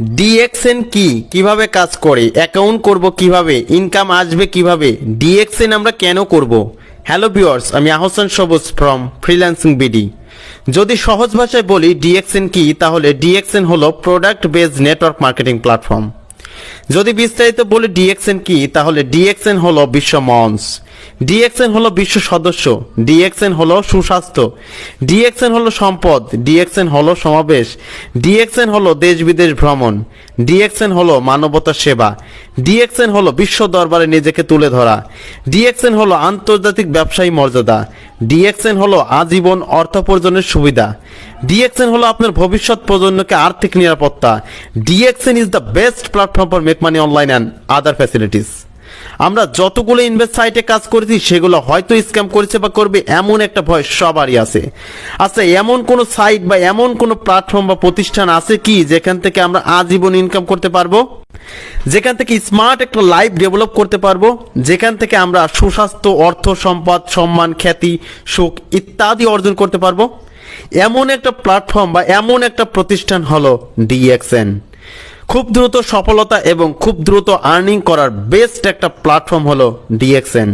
DXN কি? কীভাবে কাজ করে? অ্যাকাউন্ট করব কীভাবে? ইনকাম আসবে কীভাবে? ডিএক্সএন আমরা কেন করব? হ্যালো ভিউয়ার্স আমি আহসান সবুজ ফ্রম ফ্রিল্যান্সিং বিডি যদি সহজ ভাষায় বলি ডিএক্সএন কি, তাহলে ডিএক্সএন হলো product based network marketing platform যদি বিস্তারিত বলি ডিএক্সএন কি, তাহলে ডিএক্সএন হলো বিশ্ব মঞ্চ। ডিএক্সএন হলো বিশ্ব সদস্য ডিএক্সএন হলো সুস্বাস্থ্য ডিএক্সএন হলো সম্পদ ডিএক্সএন হলো সমাবেশ ডিএক্সএন হলো দেশ বিদেশ ভ্রমণ ডিএক্সএন হলো মানবতার সেবা ডিএক্সএন হলো বিশ্ব দরবারে নিজেকে তুলে ধরা ডিএক্সএন হলো আন্তর্জাতিক ব্যবসায়ী মর্যাদা ডিএক্সএন হলো আজীবন অর্থোপার্জনের সুবিধা ডিএক্সএন হলো আপনার ভবিষ্যৎ প্রজন্মকে আর্থিক নিরাপত্তা DXN is the best platform for make money online and other facilities আমরা যতগুলো ইনভেস্ট সাইটে কাজ করেছি, সেগুলো হয়তো স্ক্যাম করেছে বা করবে, এমন একটা ভয় সবারই আছে। আচ্ছা এমন কোন সাইট বা এমন কোন প্ল্যাটফর্ম বা প্রতিষ্ঠান আছে কি যেখান থেকে আমরা আজীবন ইনকাম করতে পারব? যেখান থেকে স্মার্ট একটা লাইফ ডেভেলপ করতে পারব? যেখান থেকে আমরা সুস্বাস্থ্য, অর্থ সম্পদ, সম্মান, খ্যাতি, সুখ ইত্যাদি অর্জন করতে পারব? এমন একটা প্ল্যাটফর্ম বা এমন একটা প্রতিষ্ঠান হলো ডিএক্সএন খুব দ্রুত সফলতা এবং খুব দ্রুত আর্নিং করার বেস্ট একটা প্ল্যাটফর্ম হলো ডিএক্সএন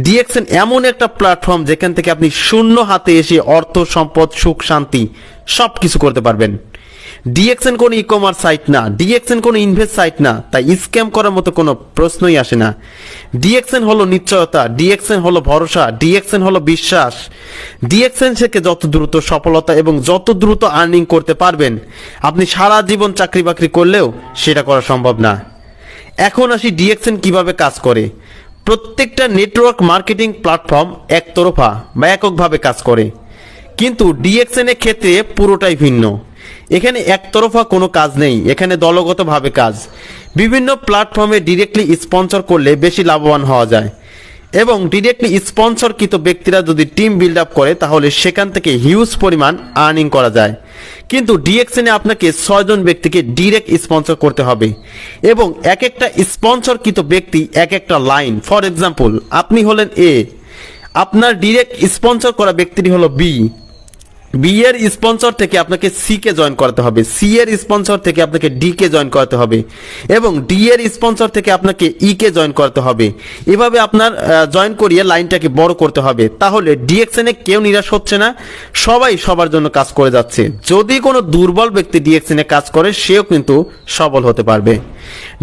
ডিএক্সএন এমন একটা প্ল্যাটফর্ম যেখান থেকে আপনি শূন্য হাতে এসে অর্থ, সম্পদ, সুখ, শান্তি সব কিছু করতে পারবেন। ডিএক্সএন কোনো ই কমার্স সাইট না, ডিএক্সএন কোনো ইনভেস্ট সাইট না, তাই স্ক্যাম করার মতো কোনো প্রশ্নই আসে না। ডিএক্সএন হলো নিশ্চয়তা, ডিএক্সএন হলো ভরসা, ডিএক্সএন হলো বিশ্বাস। ডিএক্সএন থেকে যত দ্রুত সফলতা এবং যত দ্রুত আর্নিং করতে পারবেন, আপনি সারা জীবন চাকরি বাকরি করলেও সেটা করা সম্ভব না। এখন আসি ডিএক্সএন কীভাবে কাজ করে। প্রত্যেকটা নেটওয়ার্ক মার্কেটিং প্ল্যাটফর্ম একতরফা বা এককভাবে কাজ করে। কিন্তু ডিএক্সএন এর ক্ষেত্রে পুরোটাই ভিন্ন। এখানে একতরফা কোনো কাজ নেই, এখানে দলগতভাবে কাজ। বিভিন্ন প্ল্যাটফর্মে ডিরেক্টলি স্পন্সর করলে বেশি লাভবান হওয়া যায়। এবং ডিরেক্টলি স্পন্সরকৃত ব্যক্তিরা যদি টিম বিল্ড আপ করে, তাহলে সেখান থেকে হিউজ পরিমাণ আর্নিং করা যায়। কিন্তু ডিএক্সএনে আপনাকে ছয়জন ব্যক্তিকে ডিরেক্ট স্পন্সর করতে হবে। এবং এক একটা স্পন্সরকৃত ব্যক্তি এক একটা লাইন ফর এক্সাম্পল আপনি হলেন এ আপনার ডিরেক্ট স্পন্সর করা ব্যক্তিটি হলো বি বি এর স্পন্সর থেকে আপনাকে সি কে জয়েন করতে হবে। সি এর স্পন্সর থেকে আপনাকে ডি কে জয়েন করতে হবে এবং ডি এর স্পন্সর থেকে আপনাকে ই কে জয়েন করতে হবে। এভাবে আপনার জয়েন করিয়ে লাইনটাকে বড় করতে হবে। তাহলে ডিএক্সএন কেউ নিরাশ হচ্ছে না, সবাই সবার জন্য কাজ করে যাচ্ছে। যদি কোনো দুর্বল ব্যক্তি ডিএক্সএন কাজ করে, সেও কিন্তু সবল হতে পারবে।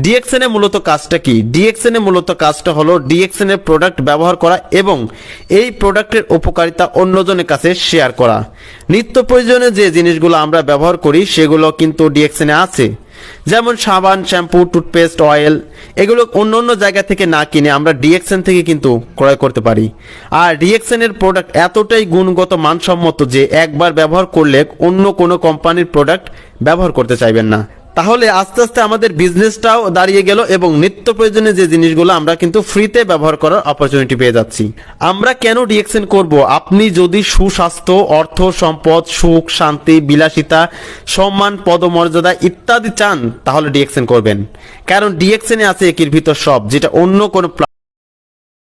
ডিএক্সএন মূলত কাজটা কি? ডিএক্সএন মূলত কাজটা হলো ডিএক্সএন প্রোডাক্ট ব্যবহার করা এবং এই প্রোডাক্টের উপকারিতা অন্যজনের কাছে শেয়ার করা। নিত্য প্রয়োজনে যে জিনিসগুলো আমরা ব্যবহার করি, সেগুলো কিন্তু ডিএক্সেনে আছে। যেমন সাবান, শ্যাম্পু, টুথপেস্ট, অয়েল, এগুলো অন্য অন্য জায়গা থেকে না কিনে আমরা ডিএক্সেন থেকে কিন্তু ক্রয় করতে পারি। আর ডিএক্সেনের প্রোডাক্ট এতটাই গুণগত, মানসম্মত যে একবার ব্যবহার করলে অন্য কোনো কোম্পানির প্রোডাক্ট ব্যবহার করতে চাইবেন না। তাহলে আস্তে আস্তে আমাদের বিজনেসটাও দাঁড়িয়ে গেল এবং নিত্য প্রয়োজনীয় যে জিনিসগুলো আমরা কিন্তু ফ্রিতে ব্যবহার করার অপরচুনিটি পেয়ে যাচ্ছি। আমরা কেন ডিএক্সেন করব? আপনি যদি সুস্বাস্থ্য, অর্থ, সম্পদ, সুখ, শান্তি, বিলাসিতা, সম্মান, পদমর্যাদা ইত্যাদি চান, তাহলে ডিএক্সেন করবেন। কারণ ডিএক্সেনে আছে একের ভিতর সব, যেটা অন্য কোনো